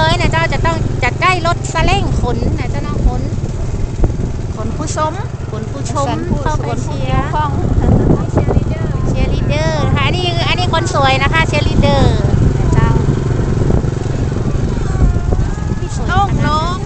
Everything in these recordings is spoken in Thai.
เลยนะเจ้าจะต้องจะได้รถซเล้งขนนะเจ้าน้องขนขนผู้ชมขนผู้ชมเข้าไปเชียร์เชียร์ลีดเดอร์ค่ะอันนี้อันนี้คนสวยนะคะเชียร์ลีเดอร์เจ้าพี่สวยน้อง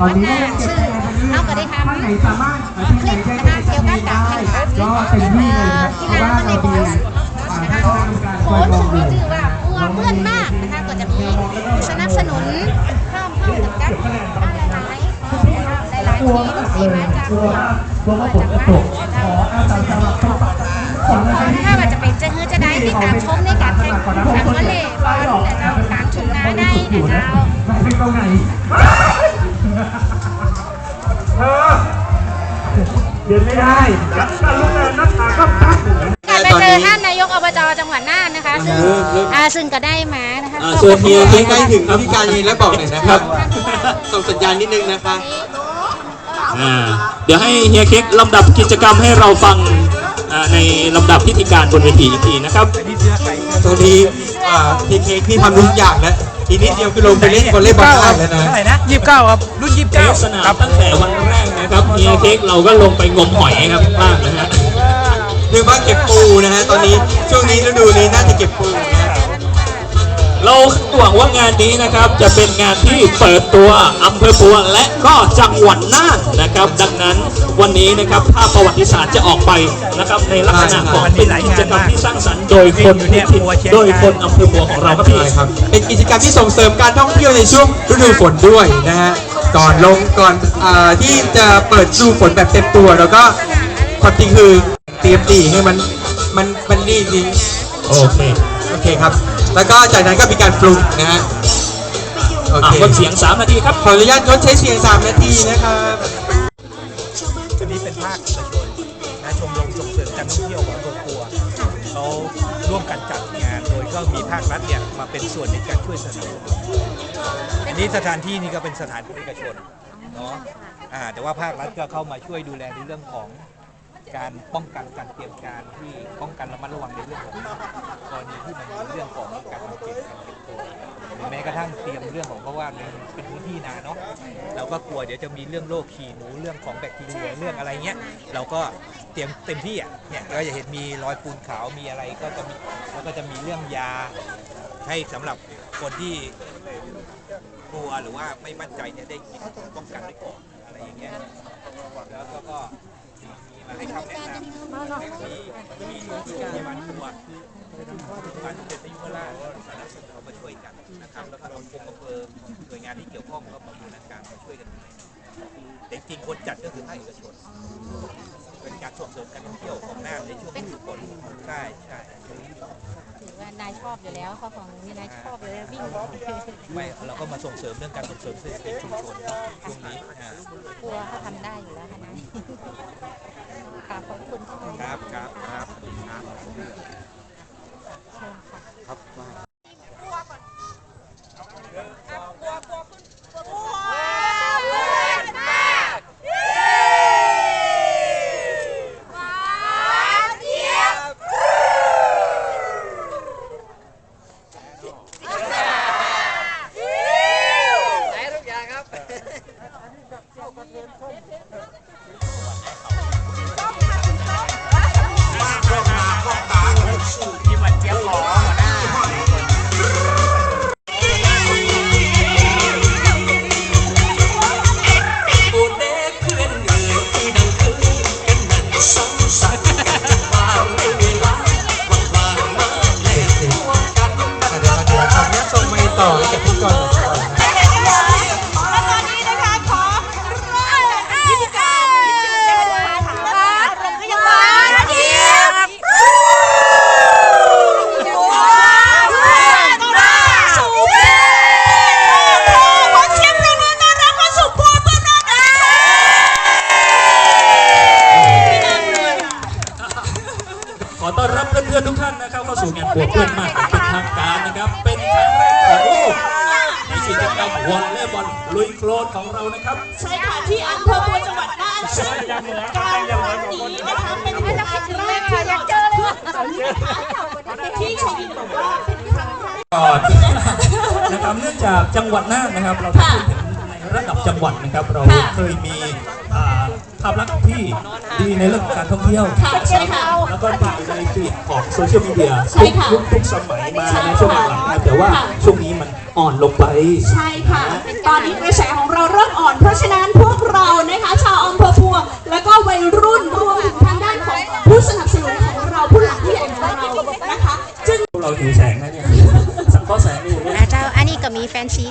ตอนนี้ได้ซึ่งเราก็ได้ทำท่านไหนสามารถที่ไหนได้เกี่ยวกับกรแข่งขัก็เป็นที่เลยนะครับเพราะว่าเรามีนะคะโค้ชของเราชื่อว่าปัวเพื่อนมากนะคะก็จะมีสนับสนุนพร้อมเข้ากับกัรหลายๆหลายหลายทีมสี่มาจากตัวจากบ้านของถ้าว่าจะเป็นเจะเฮือจะได้ที่การชมในการแข่งขันวอลเลย์บอลและการชมนาได้นะเจ้าไปตรงไหน เออเดินไม่ได้ตาลุกเดินหน้าตาก็พักการไปเจอท่านนายกอบจจังหวัดน่านนะคะ ซึ่งก็ได้มานะคะส่าเชิญเฮียใกล้ถึงพิธีการเองแล้วบอกหน่อยนะครับส่งสัญญาณนิดนึงนะคะเดี๋ยวให้เฮียเค้กลำดับกิจกรรมให้เราฟังในลำดับพิธีการบนเวทีอีกทีนะครับตอนนี้เฮียเค้กพี่ทำทุกอย่างแล้ว ทีนี้เดียวคือลงไปเล่นวอลเลย์บอลได้แล้วนะเท่าไหร่นะยี่สิบเก้าครับรุ่นยี่สิบเทเก้าสนามตั้งแต่วันแรกนะครับเฮียเค้กเราก็ลงไปงมหอยครับมากนะฮะหรือว่าเก็บปูนะฮะตอนนี้ช่วงนี้ฤดูนี้น่าจะเก็บปูนะฮะ เราหวังว่างานนี้นะครับจะเป็นงานที่เปิดตัวอำเภอปัวและก็จังหวัดน่านนะครับ ดังนั้นวันนี้นะครับภาพประวัติศาสตร์จะออกไปนะครับในลักษณะของเป็นกิจกรรมที่สร้างสรรค์โดยคนพื้นถิ่นโดยคนอำเภอปัวของเราครับพี่ใช่ครับ เป็นกิจกรรมที่ส่งเสริมการท่องเที่ยวในช่วงฤดูฝนด้วยนะฮะก่อนลงก่อนอาที่จะเปิดฤดูฝนแบบเต็มตัว แล้วก็ความจริงคือเตรียมดีให้มันมันมันนี่จริงโอเคโอ เคครับ แล้วก็จากนั้นก็มีการปรุงนะฮะ โออะเคงดเสียง 3 นาทีครับ ขออนุญาตงดใช้เสียง 3 นาทีนะครับอันนี้เป็นภาคเอกชนนะชมรมส่งเสริมการท่องเที่ยวของอำเภอปัวเขาร่วมกันจัดงาน โดยก็มีภาครัฐเนี่ยมาเป็นส่วนในการช่วยสนับสนุนอันนี้สถานที่นี่ก็เป็นสถานที่เอกชนเนาะอ่าแต่ว่าภาครัฐก็เข้ามาช่วยดูแลในเรื่องของ การป้องกันการเตรียมการที่ป้องกันระมัดระวังในเรื่องของกรณีที่มันมีเรื่องของการทำเก็บการเก็บตัวหรือแม้กระทั่งเตรียมเรื่องของเพราะว่ามันเป็นพื้นที่นาเนาะเราก็กลัวเดี๋ยวจะมีเรื่องโรคขี่หนูเรื่องของแบคทีเรียเรื่องอะไรเงี้ยเราก็เตรียมเต็มที่อะเนี่ยก็จะเห็นมีรอยปูนขาวมีอะไรก็จะมีแล้วก็จะมีเรื่องยาให้สำหรับคนที่กลัวหรือว่าไม่มั่นใจเนี่ยได้กินป้องกันไว้ก่อนอะไรอย่างเงี้ยแล้วก็ ให้คำแนะนำมีมีที่พยาบาลครัวคือโรงพยาบาลสมเด็จพระยุพราชสารสนเขามาช่วยกันนะครับแล้วก็องค์กรอำเภอหน่วยงานที่เกี่ยวข้องก็มาบูรณาการมาช่วยกันดูแต่จริงคนจัดก็คือภาคเอกชนเป็นการส่งเสริมการท่องเที่ยวของน่านในช่วงฤดูฝนใช่ใช่ถือว่านายชอบอยู่แล้วข้อของนี่นายชอบเลยวิ่งไม่เราก็มาส่งเสริมเรื่องการส่งเสริมเศรษฐกิจชุมชนเนาะช่วงนี้อ่ากลัวเขาทำได้อยู่แล้วค่ะนายกราบ ขอบคุณที่มาครับครับครับครับ เชิญค่ะ สู่งานบวกเพื่อนมากเป็นทางการนะครับ เป็นครั้งแรกของโลกในกิจกรรมวอลเลย์บอลลุยโคลนของเรานะครับ ใช่ค่ะที่อำเภอปัวจังหวัดน่านเชิญการครั้งนี้นะคะเป็นครั้งแรกค่ะอยากเจอเลยที่ชมบอกว่าเป็นครั้งแรกก่อนนะครับเนื่องจากจังหวัดน่านนะครับ เราพูดถึงในระดับจังหวัดนะครับ เราเคยมีภาพลักษณ์ที่ ดีในเรื่องของการท่องเที่ยวใช่ค่ะ แล้วก็ดีในกลิ่นของโซเชียลมีเดียใช่ค่ะทุกยุคทุกสมัยมาในช่วงหลังๆนะแต่ว่าช่วงนี้มันอ่อนลงไป ใช่ค่ะ ตอนนี้กระแสของเราเริ่มอ่อน เพราะฉะนั้นพวกเรานะคะ ชาวอำเภอพัว แล้วก็วัยรุ่นรวมถึงทางด้านของผู้สนับสนุนของเราผู้หลักผู้ใหญ่ของเรานะคะ จึง พวกเราหิวแสงนะเนี่ย สังเคราะห์แสงอยู่เนี่ยอาเจ้าอันนี้ก็มีแฟนซี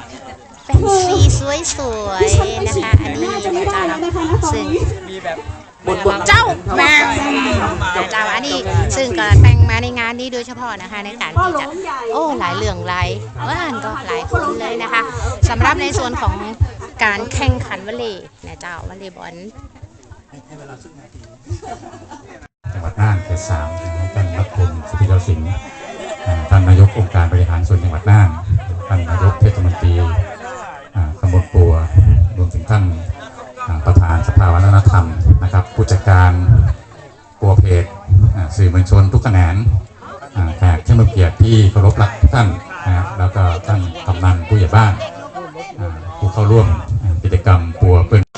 แฟนซีสวยๆนะคะ อันนี้น่าจะไม่ได้แล้วนะคะซึ่งมีแบบบนบนเจ้าแม่เจ้าอันนี้ซึ่งก็แต่งมาในงานนี้โดยเฉพาะนะคะ ในการที่จะโอ้หลายเรื่องหลายว่านก็หลายคนเลยนะคะสำหรับในส่วนของการแข่งขันวอลเลย์นะเจ้าวอลเลย์บอลจังหวัดน่านเขตสามขอท่านรัฐพลสุพิรสิงห์ท่านนายกองค์การบริหารส่วนจังหวัดน่านท่านนายกเทศมนตรี บลปัวรวมถึงท่านประธานสภาวัฒนธรรมนะครับผู้จัดการปัวเพจสื่อมวลชนทุกแขนงแขกที่มาเกียรติที่เคารพรักท่านนะครับแล้วก็ท่านกำนันผู้ใหญ่บ้านผู้เข้าร่วมกิจกรรมปัวเปิ้ล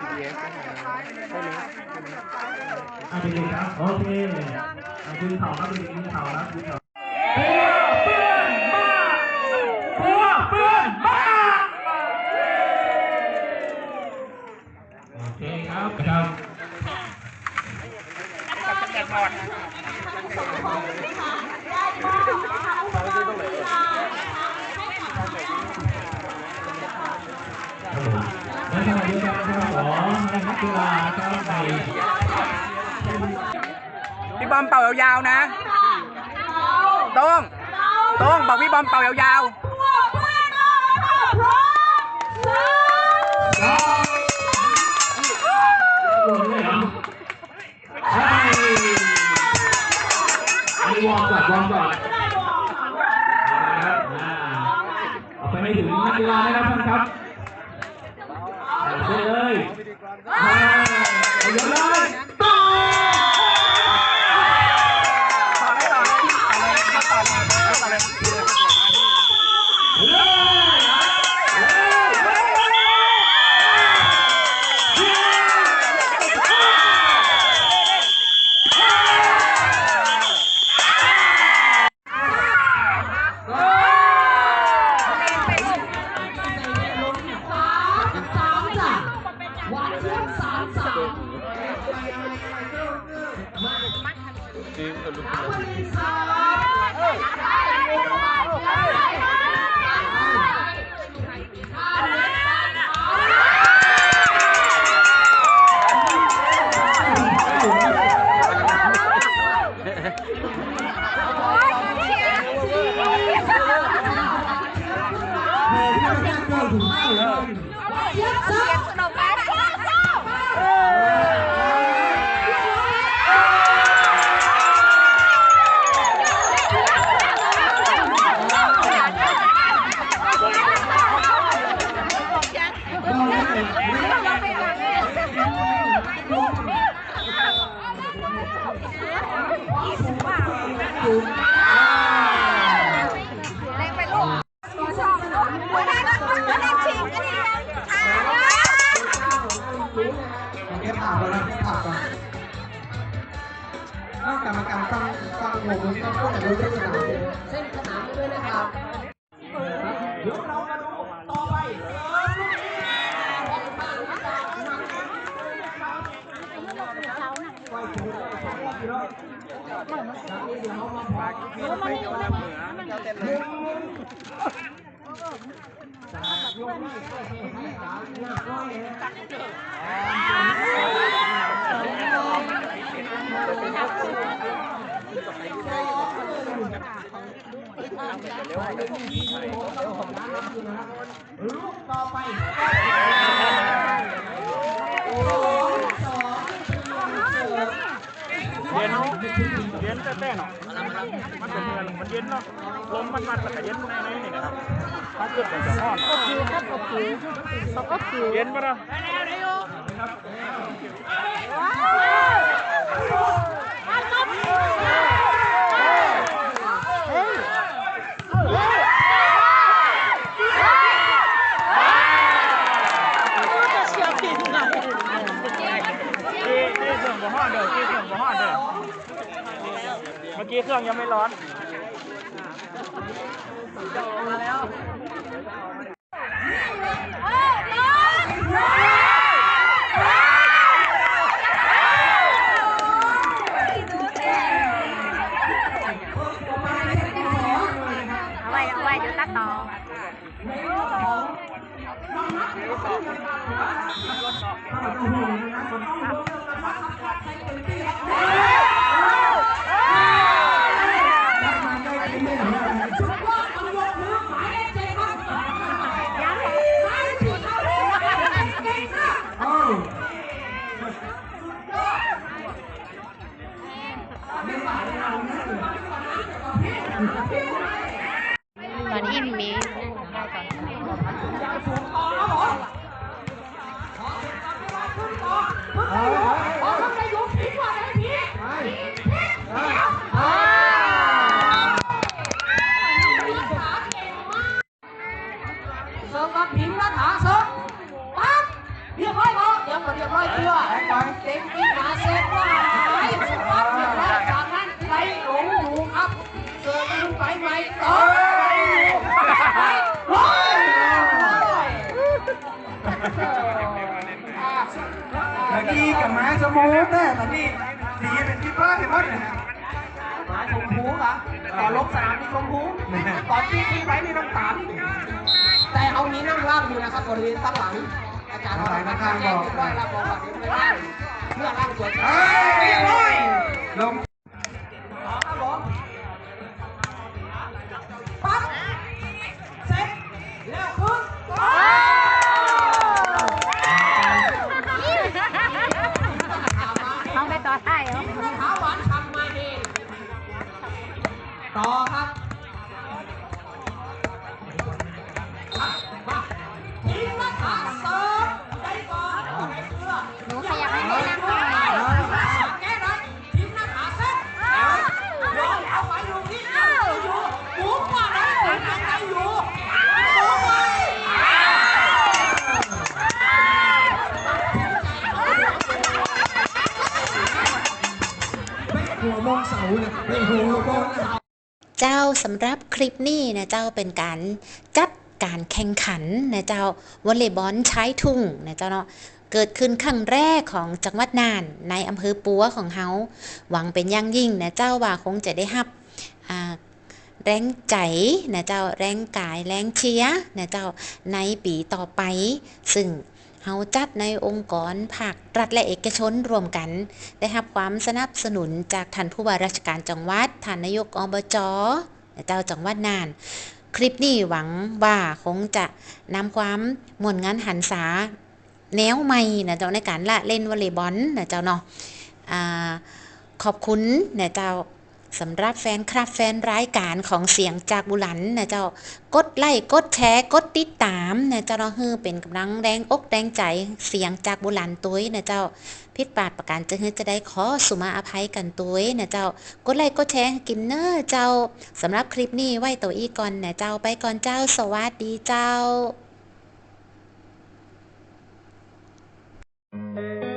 PDF ก็ทำใช่ไหมอะดีครับโอเคอะคุณเต่าครับดีคุณเต่าครับคุณเต่าโอเคครับครับกับจังหวัดแล้วก็ กีฬานะครับใพี่บอมเป่ายาวๆนะต้องต้องบอกพี่บอมเป่ายาวๆ 啊！ กรรมการต้องต้องงงต้องพูดแต่รู้เรื่องสนามเส้นสนามด้วยนะครับเดี๋ยวเรามาดูต่อไปจาก ลูกต่อไปเย็นเย็นแต่แต่เนาะมันเป็นเงินมันเย็นเนาะลมมันมันแต่ก็เย็นในในนี่นะครับถ้าเกิดเป็นจะร้อนเย็นปะเนาะ ที่ที่เครื่องบ่ฮ้อนเด้อที่เครื่อง บ่ฮ้อนเด้อเมื่อกี้เครื่องยังไม่ร้อนมาแล้ว กี้กับม้าสมูทแน่ตะกี้สีเป็นที่ป้ายมเห็นหมดเลยม้าชมพูเหรอต่อลบสนามมีชมพูตอนที่ที่ไปนี่น้ำตาลแต่เอานี้นั่งล่างอยู่นะครับบริเวณตั้งหลัง อาจารย์อะไรนะข้างบอกเรียบร้อยแล้วบอกว่าเดี๋ยวไปล่างเพื่อล่างตัวจริงเรียบร้อยลง เจ้าสำหรับคลิปนี้นะเจ้าเป็นการจัดการแข่งขันนะเจ้าวอลเลย์บอลชายทุ่งนะเจ้าเนาะเกิดขึ้นครั้งแรกของจังหวัดน่าน ในอำเภอปัวของเฮาหวังเป็นอย่างยิ่งนะเจ้าว่าคงจะได้รับแรงใจนะเจ้าแรงกายแรงเชียนะเจ้าในปีต่อไป ซึ่ง เฮาจัดในองค์กรภาครัฐและเอกชนรวมกัน ได้รับความสนับสนุนจากท่านผู้ว่าราชการจังหวัดท่านนายกอบจเจ้าจังหวัดน่าน คลิปนี้หวังว่าคงจะนำความมวลงานหันษาแนวใหม่นะเจ้าในการละเล่นวอลเลย์บอลนะเจ้าเนาะขอบคุณนะเจ้า สำหรับแฟนคลับแฟนรายการของเสียงจากบุหลันนะเจ้ากดไลค์กดแชร์กดติดตามนะเจ้าเราฮือเป็นกำลังแรงอกแรงใจเสียงจากบุหลันตุ้ยนะเจ้าพิษปาดประการจะฮือจะได้ขอสุมาอภัยกันตุ้ยนะเจ้ากดไลค์กดแชร์กินเนอร์เจ้าสำหรับคลิปนี้ไว้ตัวอีก่อนนะเจ้าไปก่อนเจ้าสวัสดีเจ้า thank you